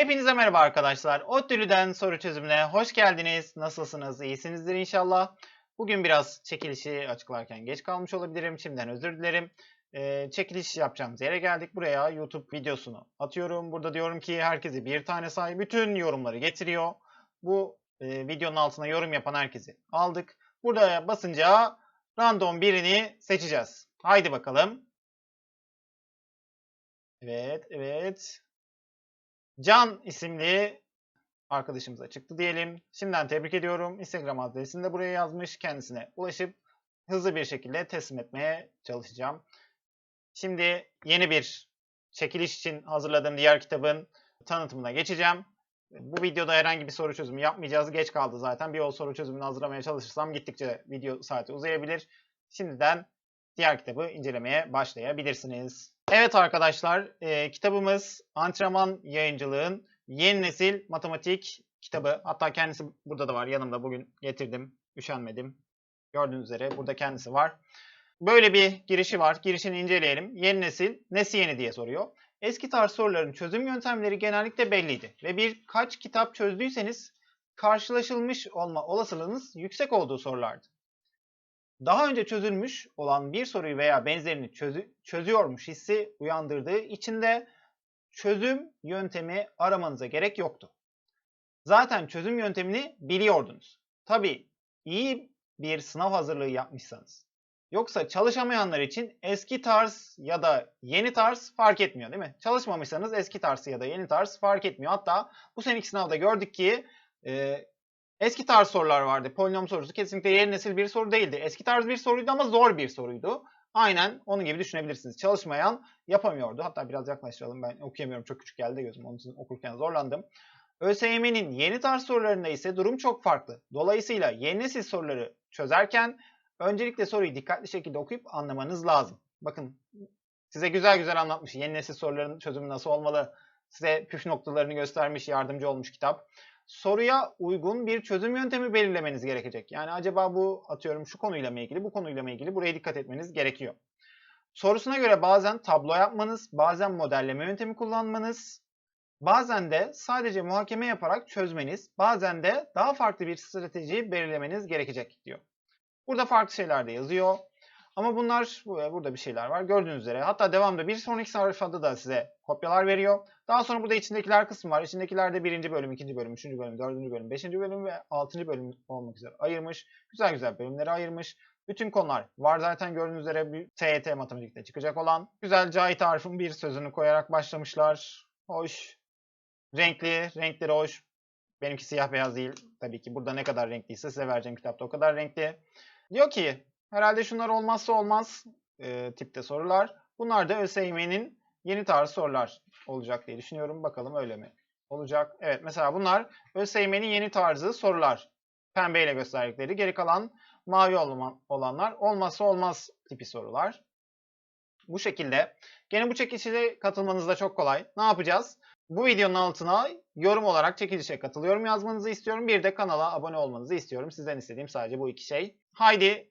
Hepinize merhaba arkadaşlar. ODTÜ'den soru çözümüne hoş geldiniz. Nasılsınız? İyisinizdir inşallah. Bugün biraz çekilişi açıklarken geç kalmış olabilirim. Şimdiden özür dilerim. Ee, çekiliş yapacağımız yere geldik. Buraya YouTube videosunu atıyorum. Burada diyorum ki herkese bir tane say. Bütün yorumları getiriyor. Bu e, videonun altına yorum yapan herkesi aldık. Burada basınca random birini seçeceğiz. Haydi bakalım. Evet, evet. Can isimli arkadaşımıza çıktı diyelim. Şimdiden tebrik ediyorum. Instagram adresini de buraya yazmış. Kendisine ulaşıp hızlı bir şekilde teslim etmeye çalışacağım. Şimdi yeni bir çekiliş için hazırladığım diğer kitabın tanıtımına geçeceğim. Bu videoda herhangi bir soru çözümü yapmayacağız. Geç kaldı zaten. Bir yol soru çözümünü hazırlamaya çalışırsam gittikçe video saati uzayabilir. Şimdiden diğer kitabı incelemeye başlayabilirsiniz. Evet arkadaşlar, e, kitabımız Antrenman Yayıncılığın Yeni Nesil Matematik kitabı. Hatta kendisi burada da var yanımda bugün getirdim, üşenmedim. Gördüğünüz üzere burada kendisi var. Böyle bir girişi var. Girişini inceleyelim. Yeni nesil, nesi yeni diye soruyor. Eski tarz soruların çözüm yöntemleri genellikle belliydi. Ve birkaç kitap çözdüyseniz karşılaşılmış olma olasılığınız yüksek olduğu sorulardı daha önce çözülmüş olan bir soruyu veya benzerini çözü çözüyormuş hissi uyandırdığı için de çözüm yöntemi aramanıza gerek yoktu. Zaten çözüm yöntemini biliyordunuz. Tabii iyi bir sınav hazırlığı yapmışsanız. Yoksa çalışamayanlar için eski tarz ya da yeni tarz fark etmiyor değil mi? Çalışmamışsanız eski tarz ya da yeni tarz fark etmiyor. Hatta bu seneki sınavda gördük ki e, Eski tarz sorular vardı. Polinom sorusu kesinlikle yeni nesil bir soru değildi. Eski tarz bir soruydu ama zor bir soruydu. Aynen onun gibi düşünebilirsiniz. Çalışmayan yapamıyordu. Hatta biraz yaklaştıralım. Ben okuyamıyorum. Çok küçük geldi gözüm. Onun için okurken zorlandım. ÖSYM'nin yeni tarz sorularında ise durum çok farklı. Dolayısıyla yeni nesil soruları çözerken öncelikle soruyu dikkatli şekilde okuyup anlamanız lazım. Bakın size güzel güzel anlatmış. Yeni nesil soruların çözümü nasıl olmalı? Size püf noktalarını göstermiş, yardımcı olmuş kitap soruya uygun bir çözüm yöntemi belirlemeniz gerekecek. Yani acaba bu atıyorum şu konuyla mı ilgili, bu konuyla mı ilgili buraya dikkat etmeniz gerekiyor. Sorusuna göre bazen tablo yapmanız, bazen modelleme yöntemi kullanmanız, bazen de sadece muhakeme yaparak çözmeniz, bazen de daha farklı bir strateji belirlemeniz gerekecek diyor. Burada farklı şeyler de yazıyor. Ama bunlar burada bir şeyler var. Gördüğünüz üzere. Hatta devamda bir sonraki sayfada da size kopyalar veriyor. Daha sonra burada içindekiler kısmı var. İçindekilerde birinci bölüm, ikinci bölüm, üçüncü bölüm, dördüncü bölüm, beşinci bölüm ve altıncı bölüm olmak üzere ayırmış. Güzel güzel bölümleri ayırmış. Bütün konular var zaten gördüğünüz üzere bir TYT matematikte çıkacak olan. Güzel Cahit Arif'in bir sözünü koyarak başlamışlar. Hoş. Renkli, renkleri hoş. Benimki siyah beyaz değil. Tabii ki burada ne kadar renkliyse size vereceğim kitapta o kadar renkli. Diyor ki Herhalde şunlar olmazsa olmaz e, tipte sorular. Bunlar da ÖSYM'nin yeni tarz sorular olacak diye düşünüyorum. Bakalım öyle mi olacak? Evet mesela bunlar ÖSYM'nin yeni tarzı sorular. Pembeyle gösterdikleri. Geri kalan mavi olanlar olmazsa olmaz tipi sorular. Bu şekilde. Gene bu çekilişe katılmanız da çok kolay. Ne yapacağız? Bu videonun altına yorum olarak çekilişe katılıyorum yazmanızı istiyorum. Bir de kanala abone olmanızı istiyorum. Sizden istediğim sadece bu iki şey. Haydi